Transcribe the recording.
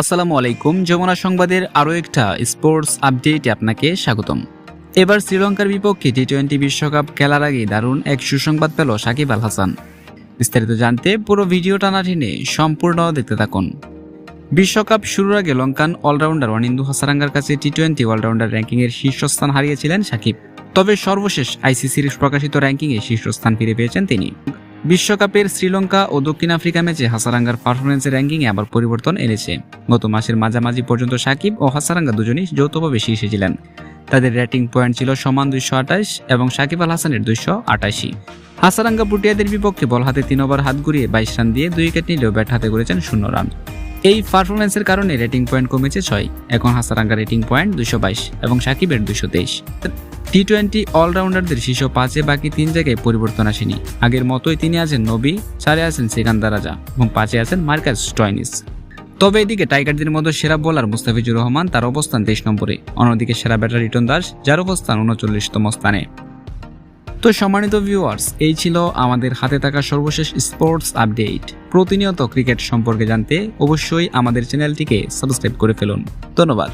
আসসালামু আলাইকুম, যমুনা সংবাদের আরও একটা স্পোর্টস আপডেটে আপনাকে স্বাগতম। এবার শ্রীলঙ্কার বিপক্ষে টি টোয়েন্টি বিশ্বকাপ খেলার আগে দারুণ এক সুসংবাদ পেল সাকিব আল হাসান। বিস্তারিত জানতে পুরো ভিডিও টানা টেনে সম্পূর্ণ দেখতে থাকুন। বিশ্বকাপ শুরুর আগে লঙ্কান অলরাউন্ডার অনিন্দু হাসারাঙ্গার কাছে টি টোয়েন্টি অলরাউন্ডার র্যাঙ্কিংয়ের শীর্ষস্থান হারিয়েছিলেন সাকিব। তবে সর্বশেষ আইসিসির প্রকাশিত র্যাঙ্কিংয়ে শীর্ষস্থান ফিরে পেয়েছেন তিনি। বিশ্বকাপের শ্রীলঙ্কা ও দক্ষিণ আফ্রিকা ম্যাচে হাসারাঙ্গার পারফরমেন্সের র্যাঙ্কিংয়ে আবার পরিবর্তন এনেছে। গত মাসের মাঝামাঝি পর্যন্ত সাকিব ও হাসারাঙ্গা দুজনই যৌথভাবে শীর্ষে ছিলেন। তাদের রেটিং পয়েন্ট ছিল সমান দুইশো আঠাশ এবং সাকিব আল হাসানের দুইশো আটাশি। হাসারাঙ্গা পুটিয়াদের বিপক্ষে বল হাতে তিন ওভার হাত ঘুরিয়ে বাইশ রান দিয়ে দুই উইকেট নিলেও ব্যাট হাতে করেছেন শূন্য রান। এই পারফরমেন্সের কারণে রেটিং পয়েন্ট কমেছে ছয়। এখন হাসারাঙ্গা রেটিং পয়েন্ট দুশো বাইশ এবং সাকিবের দুশো তেইশ। টি টোয়েন্টি অলরাউন্ডারদের শীর্ষ পাঁচে, বাকি তিন জায়গায় পরিবর্তন আসেনি। আগের মতোই তিনি আছেন নবী, চারে আছেন সিকান্দার রাজা এবং পাঁচে আছেন মার্কাস স্টয়নিস। তবে এদিকে টাইগারদের মধ্যে সেরা বোলার মুস্তাফিজুর রহমান তার অবস্থান তেইশ নম্বরে। অন্যদিকে সেরা ব্যাটার রিটন দাস যার অবস্থান উনচল্লিশতম স্থানে। তো সম্মানিত ভিউয়ার্স এই ছিল আমাদের হাতে থাকা সর্বশেষ স্পোর্টস আপডেট প্রতিনিয়ত ক্রিকেট সম্পর্কে জানতে অবশ্যই আমাদের চ্যানেলটিকে সাবস্ক্রাইব করে ফেলুন। ধন্যবাদ।